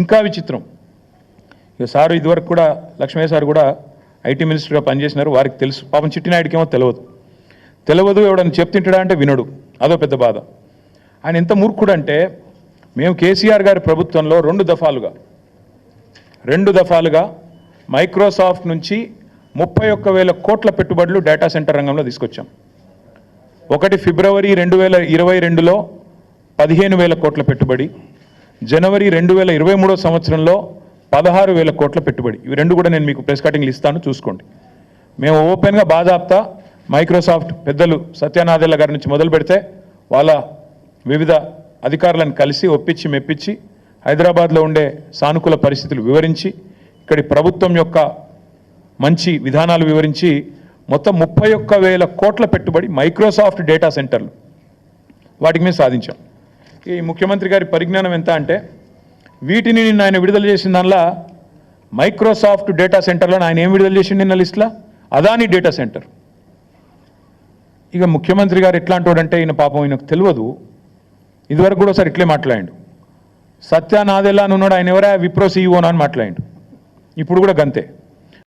ఇంకా విచిత్రం. ఇక సారు ఇదివరకు కూడా లక్ష్మయ్య సార్ కూడా ఐటీ మినిస్టర్గా పనిచేసినారు. వారికి తెలుసు. పాపం చిట్టినాయుడికేమో తెలియదు తెలియదు ఎవడని చెప్తింటాడా అంటే వినడు. అదో పెద్ద బాధ. ఆయన ఎంత మూర్ఖుడు అంటే మేము కేసీఆర్ గారి ప్రభుత్వంలో రెండు దఫాలుగా రెండు దఫాలుగా మైక్రోసాఫ్ట్ నుంచి ముప్పై ఒక్క వేల కోట్ల పెట్టుబడులు డేటా సెంటర్ రంగంలో తీసుకొచ్చాం. ఒకటి ఫిబ్రవరి రెండు వేల ఇరవై రెండులో పదిహేను వేల కోట్ల పెట్టుబడి జనవరి రెండు వేల ఇరవై మూడో సంవత్సరంలో పదహారు వేల కోట్ల పెట్టుబడి. ఇవి రెండు కూడా నేను మీకు ప్రెస్ కటింగ్లు ఇస్తాను చూసుకోండి. మేము ఓపెన్గా బాధాప్తా మైక్రోసాఫ్ట్ పెద్దలు సత్యనాథెల్ల గారి నుంచి మొదలు పెడితే వాళ్ళ వివిధ అధికారులను కలిసి ఒప్పించి మెప్పించి హైదరాబాద్లో ఉండే సానుకూల పరిస్థితులు వివరించి ఇక్కడి ప్రభుత్వం యొక్క మంచి విధానాలు వివరించి మొత్తం ముప్పై ఒక్క వేల కోట్ల పెట్టుబడి మైక్రోసాఫ్ట్ డేటా సెంటర్లు వాటికి మేము సాధించాం. ముఖ్యమంత్రి గారి పరిజ్ఞానం ఎంత అంటే వీటిని నిన్న ఆయన విడుదల చేసిన దానిలో మైక్రోసాఫ్ట్ డేటా సెంటర్లో ఆయన ఏం విడుదల చేసిండు నిన్న లిస్ట్లో? Adani data center. ఇక ముఖ్యమంత్రి గారు ఎట్లాంటోడంటే ఈయన పాపం ఈయనకు తెలియదు. ఇదివరకు కూడా ఒకసారి ఇట్లే మాట్లాడిండు. సత్యానాదెల్లా అని ఉన్నాడు ఆయన ఎవరా? విప్రో సీఈఓనా అని మాట్లాడిండు. ఇప్పుడు కూడా గంతే.